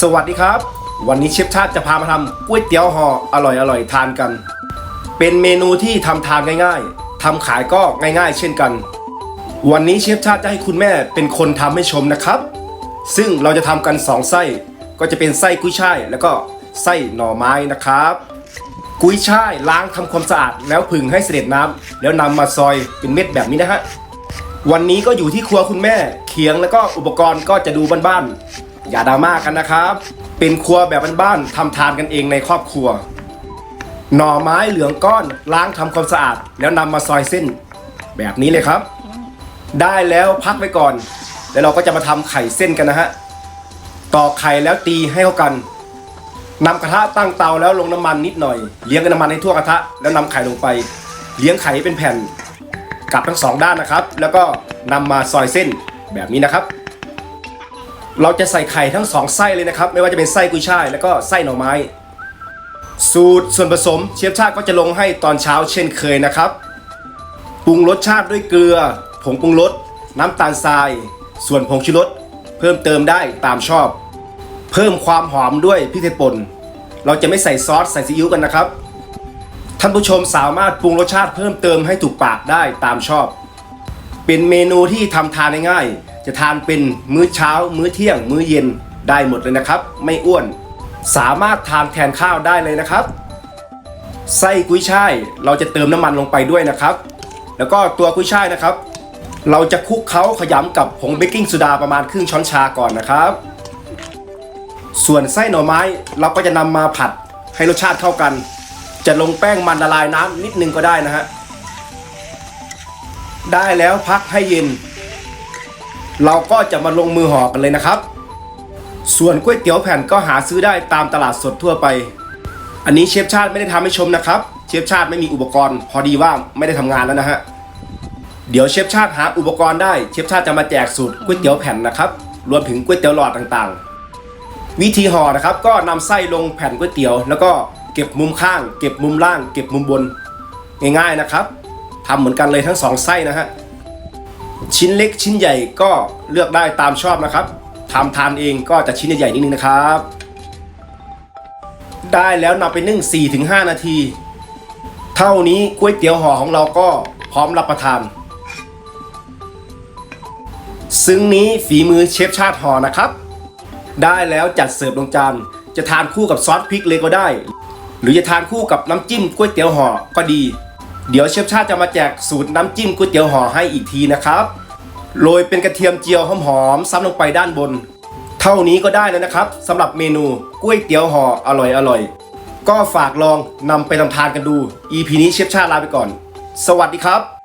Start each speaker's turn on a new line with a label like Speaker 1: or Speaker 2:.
Speaker 1: สวัสดีครับ วันนี้เชฟชาติจะพามาทำก๋วยเตี๋ยวห่ออร่อยอร่อยๆทานกัน เป็นเมนูที่ทำทานง่าย ๆทำขายก็ง่าย ๆ เช่นกัน วันนี้เชฟชาติจะให้คุณแม่เป็นคนทำให้ชมนะครับ ซึ่งเราจะทำกันสองไส้ก็จะเป็นไส้กุ้ยช่ายแล้วก็ไส้หน่อไม้นะครับ กุ้ยช่ายล้างทำความสะอาดแล้วผึ่งให้เสด็จน้ำแล้วนำมาซอยเป็นเม็ดแบบนี้นะฮะวันนี้ก็อยู่ที่ครัวคุณแม่ เขียงแล้วก็อุปกรณ์ก็จะดูบ้านๆ อย่าดราม่ากันนะครับ เป็นครัวแบบบ้านๆทำทานกันเองในครอบครัว หน่อไม้เหลืองก้อนล้างทำความสะอาด แล้วนำมาซอยเส้น แบบนี้เลยครับ ได้แล้วพักไว้ก่อน แล้วเราก็จะมาทำไข่เส้นกันนะฮะตอกไข่แล้วตีให้เข้ากันนำกระทะตั้งเตาแล้วลงน้ำมันนิดหน่อย เลี้ยงน้ำมันให้ทั่วกระทะแล้วนำไข่ลงไป เลี้ยงไข่ให้เป็นแผ่น กลับทั้งสองด้านนะครับ แล้วก็นำมาซอยเส้นแบบนี้นะครับ เราจะใส่ไข่ทั้งสองไส้เลยนะครับ ไม่ว่าจะเป็นไส้กุยช่ายแล้วก็ไส้หน่อไม้ สูตรส่วนผสมเชฟชาติก็จะลงให้ตอนเช้าเช่นเคยนะครับปรุงรสชาติด้วยเกลือ ผงปรุงรสน้ำตาลทราย ส่วนผงชูรสเพิ่มเติมได้ตามชอบ เพิ่มความหอมด้วยพริกไทยป่นเราจะไม่ใส่ซอสใส่ซีอิ๊วกันนะครับท่านผู้ชมสามารถปรุงรสชาติเพิ่มเติมให้ถูกปากได้ตามชอบ เป็นเมนูที่ทำทานง่าย จะทานเป็นมื้อเช้า มื้อเที่ยง มื้อเย็นได้หมดเลยนะครับ ไม่อ้วน สามารถทานแทนข้าวได้เลยนะครับ ไส้กุ้ยช่ายเราจะเติมน้ำมันลงไปด้วยนะครับ แล้วก็ตัวกุ้ยช่ายนะครับ เราจะคลุกเคล้าขยำกับผงเบกกิ้งโซดาประมาณครึ่งช้อนชาก่อนนะครับ ส่วนไส้หน่อไม้เราก็จะนำมาผัดให้รสชาติเข้ากัน จะลงแป้งมันละลายน้ำนิดนึงก็ได้นะฮะได้แล้วพักให้เย็น เราก็จะมาลงมือห่อกันเลยนะครับ ส่วนก๋วยเตี๋ยวแผ่นก็หาซื้อได้ตามตลาดสดทั่วไป อันนี้เชฟชาติไม่ได้ทำให้ชมนะครับ เชฟชาติไม่มีอุปกรณ์ พอดีว่าไม่ได้ทำงานแล้วนะฮะ เดี๋ยวเชฟชาติหาอุปกรณ์ได้ เชฟชาติจะมาแจกสูตรก๋วยเตี๋ยวแผ่นนะครับ รวมถึงก๋วยเตี๋ยวหลอดต่างๆ วิธีห่อนะครับก็นำไส้ลงแผ่นก๋วยเตี๋ยว แล้วก็เก็บมุมข้าง เก็บมุมล่าง เก็บมุมบน ง่ายๆนะครับทำเหมือนกันเลยทั้งสองไส้นะฮะ ชิ้นเล็กชิ้นใหญ่ก็เลือกได้ตามชอบนะครับทำทานเองก็จะชิ้นใหญ่ๆนิดนึงนะครับ ได้แล้วนำไปนึ่ง 4-5 นาที เท่านี้ก๋วยเตี๋ยวห่อของเราก็พร้อมรับประทาน ซึ่งนี้ฝีมือเชฟชาติห่อนะครับ ได้แล้วจัดเสิร์ฟลงจานจะทานคู่กับซอสพริกเลยก็ได้ หรือจะทานคู่กับน้ำจิ้มก๋วยเตี๋ยวห่อก็ดี เดี๋ยวเชฟชาติจะมาแจกสูตรน้ำจิ้มก๋วยเตี๋ยวห่อให้อีกทีนะครับโรยเป็นกระเทียมเจียวหอมๆซ้ำลงไปด้านบน เท่านี้ก็ได้แล้วนะครับสำหรับเมนูก๋วยเตี๋ยวห่ออร่อยอร่อยก็ฝากลองนำไปทำทานกันดู EP นี้เชฟชาติลาไปก่อน สวัสดีครับ